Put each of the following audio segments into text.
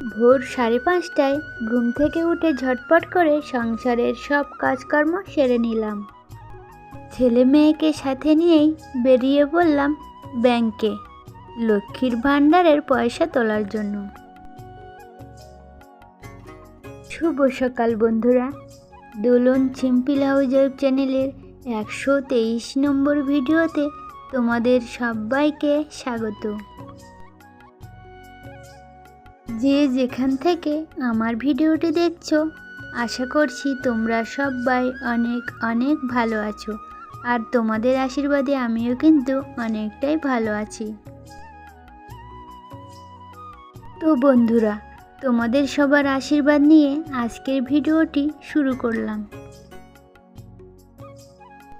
ভোর সাড়ে পাঁচটায় ঘুম থেকে উঠে ঝটপট করে সংসারের সব কাজকর্ম সেরে নিলাম। ছেলে মেয়েকে সাথে নিয়েই বেরিয়ে পড়লাম ব্যাংকে, লক্ষ্মীর ভাণ্ডারের পয়সা তোলার জন্য। শুভ সকাল বন্ধুরা। দোলন চিম্পিল হাউস চ্যানেলের একশো তেইশ নম্বর ভিডিওতে তোমাদের সবাইকে স্বাগত। যে যেখান থেকে আমার ভিডিওটি দেখছ, আশা করছি তোমরা সবাই অনেক অনেক ভালো আছো। আর তোমাদের আশীর্বাদে আমিও কিন্তু অনেকটাই ভালো আছি। তো বন্ধুরা, তোমাদের সবার আশীর্বাদ নিয়ে আজকের ভিডিওটি শুরু করলাম।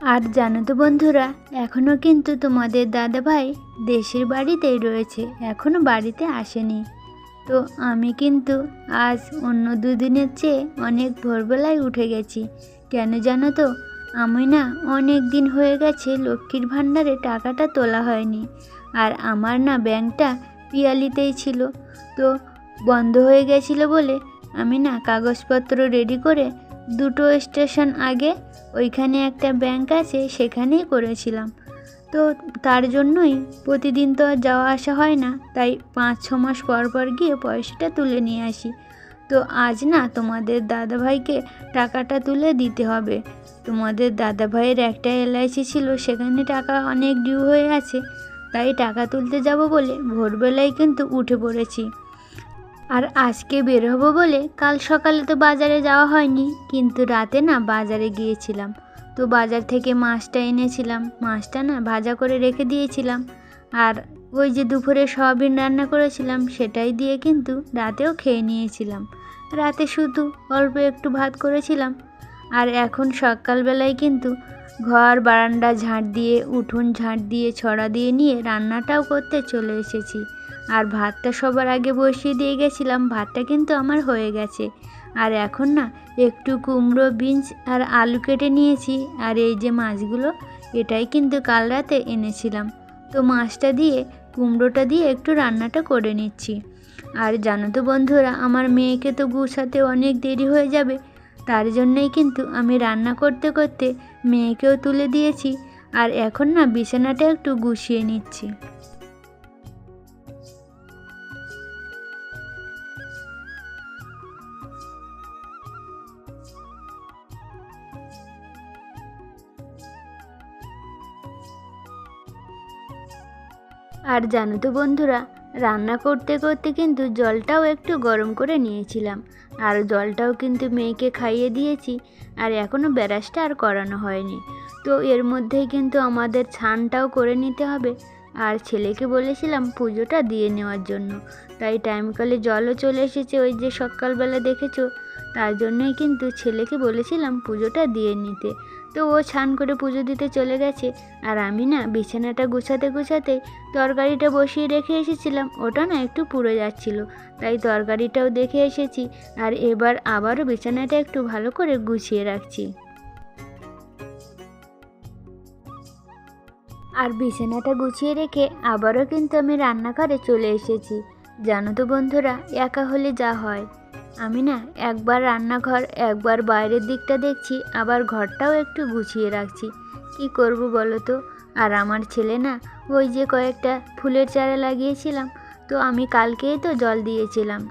আর জানো তো বন্ধুরা এখনও কিন্তু তোমাদের দাদাভাই দেশের বাড়িতেই রয়েছে এখনও বাড়িতে আসেনি। তো আমি কিন্তু আজ অন্য দুদিনের চেয়ে অনেক ভোরবেলায় উঠে গেছি। কেন জানো তো? আমি না অনেক দিন হয়ে গেছে লক্ষ্মীর ভাণ্ডারে টাকাটা তোলা হয়নি। আর আমার না ব্যাংকটা পিয়ালিতেই ছিল। তো বন্ধ হয়ে গেছিল বলে আমি না কাগজপত্র রেডি করে দুটো স্টেশন আগে ওইখানে একটা ব্যাংক আছে সেখানেই করেছিলাম। তো তার জন্যই প্রতিদিন তো আর যাওয়া আসা হয় না। তাই পাঁচ, ছ মাস পর পর গিয়ে পয়সাটা তুলে নিয়ে আসি। তো আজ না তোমাদের দাদাভাইকে টাকাটা তুলে দিতে হবে। তোমাদের দাদাভাইয়ের একটা এলআইসি ছিল, সেখানে টাকা অনেক ডিউ হয়ে আছে। তাই টাকা তুলতে যাব বলে ভোরবেলায় কিন্তু উঠে পড়েছি। আর আজকে বের হব বলে কাল সকালে তো বাজারে যাওয়া হয়নি, কিন্তু রাতে না বাজারে গিয়েছিলাম। তো বাজার থেকে মাছটা এনেছিলাম। মাছটা না ভাজা করে রেখে দিয়েছিলাম। আর ওই যে দুপুরে সয়াবিন রান্না করেছিলাম, সেটাই দিয়ে কিন্তু রাতেও খেয়ে নিয়েছিলাম। রাতে শুধু অল্প একটু ভাত করেছিলাম। আর এখন সকালবেলায় কিন্তু ঘর, বারান্দা ঝাঁট দিয়ে, উঠোন ঝাঁট দিয়ে, ছড়া দিয়ে নিয়ে রান্নাটাও করতে চলে এসেছি। আর ভাতটা সবার আগে বসিয়ে দিয়ে গেছিলাম। ভাতটা কিন্তু আমার হয়ে গেছে। আর এখন না, একটু কুমড়ো, বিনস আর আলু কেটে নিয়েছি। আর এই যে মাছগুলো, এটাই কিন্তু কাল রাতে এনেছিলাম। তো মাছটা দিয়ে, কুমড়োটা দিয়ে একটু রান্নাটা করে নিচ্ছি। আর জানো তো বন্ধুরা, আমার মেয়েকে তো গুছাতে অনেক দেরি হয়ে যাবে। তার জন্যই কিন্তু আমি রান্না করতে করতে মেয়েকেও তুলে দিয়েছি। আর এখন না, বিছানাটা একটু গুছিয়ে নিচ্ছি। আর জানো তো বন্ধুরা, রান্না করতে করতে কিন্তু জলটাও একটু গরম করে নিয়েছিলাম। আর জলটাও কিন্তু মেয়েকে খাইয়ে দিয়েছি, আর এখনও ব্যারাসটা আর করানো হয়নি। তো এর মধ্যেই কিন্তু আমাদের ছানটাও করে নিতে হবে। আর ছেলেকে বলেছিলাম পুজোটা দিয়ে নেওয়ার জন্য। তাই টাইম কলে জলও চলে এসেছে ওই যে সকালবেলা দেখেছ। তার জন্যই কিন্তু ছেলেকে বলেছিলাম পুজোটা দিয়ে নিতে। তো ও ছান করে পুজো দিতে চলে গেছে। আর আমি না বিছানাটা গুছাতে গুছাতে তরকারিটা বসিয়ে রেখে এসেছিলাম। ওটা না একটু পুড়ে যাচ্ছিল। তাই তরকারিটাও দেখে এসেছি। আর এবার আবারও বিছানাটা একটু ভালো করে গুছিয়ে রাখছি। আর বিছানাটা গুছিয়ে রেখে আবারও কিন্তু আমি রান্নাঘরে চলে এসেছি। জানো তো বন্ধুরা, একা হলে যা হয়। আমি না একবার রান্নাঘর, একবার বাইরের দিকটা দেখছি, আবার ঘরটাও একটু গুছিয়ে রাখছি। কি করব বলো তো? আর আমার ছেলে না ওই যে কয়েকটা ফুলের চারা লাগিয়েছিলাম, তো আমি কালকেই তো জল দিয়েছিলাম।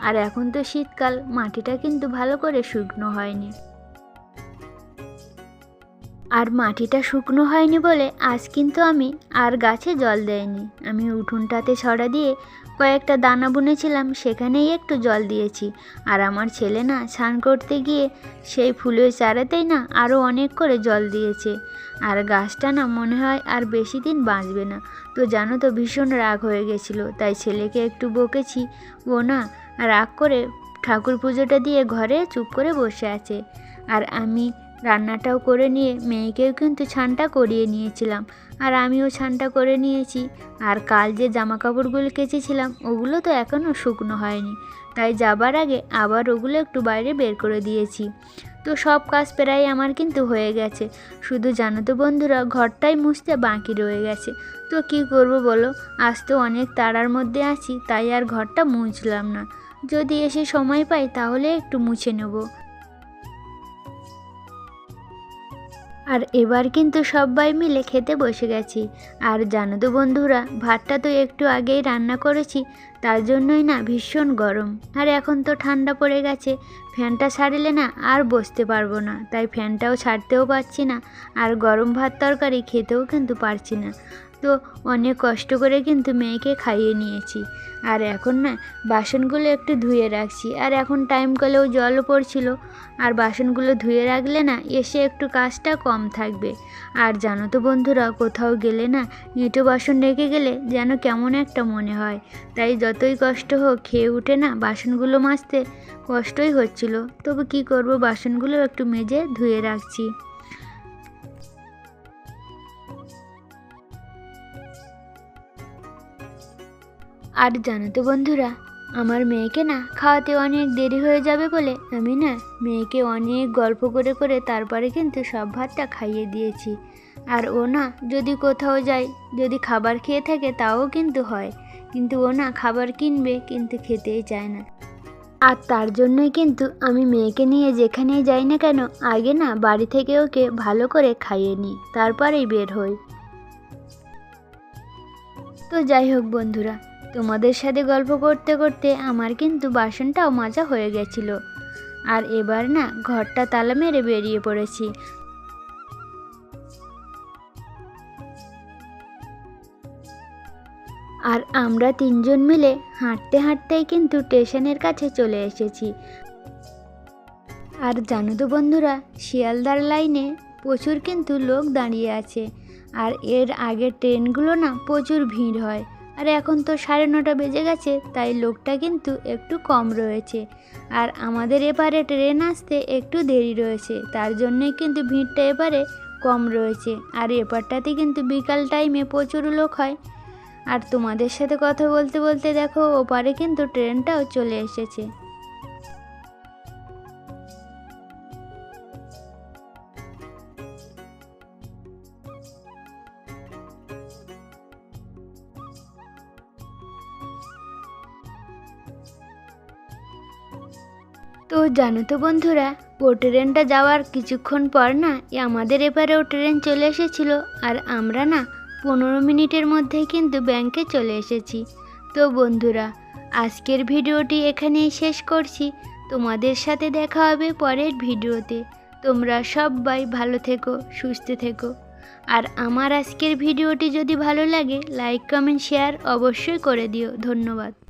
আর এখন তো শীতকাল, মাটিটা কিন্তু ভালো করে শুকনো হয়নি। আর মাটিটা শুকনো হয়নি বলে আজ কিন্তু আমি আর গাছে জল দেয়নি আমি উঠোনটাতে ছড়া দিয়ে কয়েকটা দানা বুনেছিলাম, সেখানেই একটু জল দিয়েছি। আর আমার ছেলে না স্নান করতে গিয়ে সেই ফুলের চারাতেই না আরও অনেক করে জল দিয়েছে। আর গাছটা না মনে হয় আর বেশি দিন বাঁচবে না। তো জানো তো ভীষণ রাগ হয়ে গেছিল, তাই ছেলেকে একটু বকেছি। ও না রাগ করে ঠাকুর পুজোটা দিয়ে ঘরে চুপ করে বসে আছে। আর আমি রান্নাটাও করে নিয়ে মেয়েকেও কিন্তু ছানটা করিয়ে নিয়েছিলাম। আর আমিও ছানটা করে নিয়েছি। আর কাল যে জামা কাপড়গুলো কেচেছিলাম, ওগুলো তো এখনও শুকনো হয়নি। তাই যাবার আগে আবার ওগুলো একটু বাইরে বের করে দিয়েছি। তো সব কাজ প্রায় আমার কিন্তু হয়ে গেছে। শুধু জানো তো বন্ধুরা, ঘরটাই মুছতে বাকি রয়ে গেছে। তো কি করব বলো? আজ তো অনেক তাড়ার মধ্যে আছি, তাই আর ঘরটা মুছলাম না। যদি এসে সময় পাই তাহলে একটু মুছে নেব। আর এবার কিন্তু সবাই মিলে খেতে বসে গেছি। আর জানো তো বন্ধুরা, ভাতটা তো একটু আগেই রান্না করেছি, তার জন্যই না ভীষণ গরম। আর এখন তো ঠান্ডা পড়ে গেছে, ফ্যানটা ছাড়লে না আর বসতে পারব না, তাই ফ্যানটাও ছাড়তেও পারছি না, আর গরম ভাত তরকারি খেতেও কিন্তু পারছি না। তো অনেক কষ্ট করে কিন্তু মেয়েকে খাইয়ে নিয়েছি। আর এখন না, বাসনগুলো একটু ধুয়ে রাখছি। আর এখন টাইম কলেও জলও পড়ছিল। আর বাসনগুলো ধুয়ে রাখলে না, এসে একটু কাজটা কম থাকবে। আর জানো তো বন্ধুরা, কোথাও গেলে না, ইঁটো বাসন রেখে গেলে যেন কেমন একটা মনে হয়। তাই যতই কষ্ট হোক, খেয়ে উঠে না বাসনগুলো মাজতে কষ্টই হচ্ছিল। তবু কি করব, বাসনগুলো একটু মেজে ধুয়ে রাখছি। আর জানো তো বন্ধুরা, আমার মেয়েকে না খাওয়াতে অনেক দেরি হয়ে যাবে বলে আমি না মেয়েকে অনেক গল্প করে করে তারপরে কিন্তু সব ভাতটা খাইয়ে দিয়েছি। আর ও না যদি কোথাও যায়, যদি খাবার খেয়ে থাকে তাও কিন্তু হয়, কিন্তু ও না খাবার কিনবে কিন্তু খেতেই চায় না। আর তার জন্যই কিন্তু আমি মেয়েকে নিয়ে যেখানেই যাই না কেন, আগে না বাড়ি থেকে ওকে ভালো করে খাইয়ে নিই, তারপরেই বের হই। তো যাই হোক বন্ধুরা তোমাদের সাথে গল্প করতে করতে আমার কিন্তু বাসনটাও মাজা হয়ে গেছিল। আর এবার না, ঘরটা তালা মেরে বেরিয়ে পড়েছি। আর আমরা তিনজন মিলে হাঁটতে হাঁটতেই কিন্তু স্টেশনের কাছে চলে এসেছি। আর জানো তো বন্ধুরা, শিয়ালদার লাইনে প্রচুর কিন্তু লোক দাঁড়িয়ে আছে। আর এর আগে ট্রেনগুলো না প্রচুর ভিড় হয়। আর এখন তো সাড়ে নটা বেজে গেছে, তাই লোকটা কিন্তু একটু কম রয়েছে। আর আমাদের এপারে ট্রেন আসতে একটু দেরি রয়েছে, তার জন্যই কিন্তু ভিড়টা এপারে কম রয়েছে। আর এপারটাতে কিন্তু বিকাল টাইমে প্রচুর লোক হয়। আর তোমাদের সাথে কথা বলতে বলতে দেখো, ওপারে কিন্তু ট্রেনটাও চলে এসেছে। তো জানো তো বন্ধুরা ও ট্রেনটা যাওয়ার কিছুক্ষণ পর না আমাদের এপারেও ট্রেন চলে এসেছিল। আর আমরা না, পনেরো মিনিটের মধ্যে কিন্তু ব্যাংকে চলে এসেছি। তো বন্ধুরা, আজকের ভিডিওটি এখানেই শেষ করছি। তোমাদের সাথে দেখা হবে পরের ভিডিওতে। তোমরা সবাই ভালো থেকো, সুস্থ থেকো। আর আমার আজকের ভিডিওটি যদি ভালো লাগে লাইক কমেন্ট শেয়ার অবশ্যই করে দিও। ধন্যবাদ।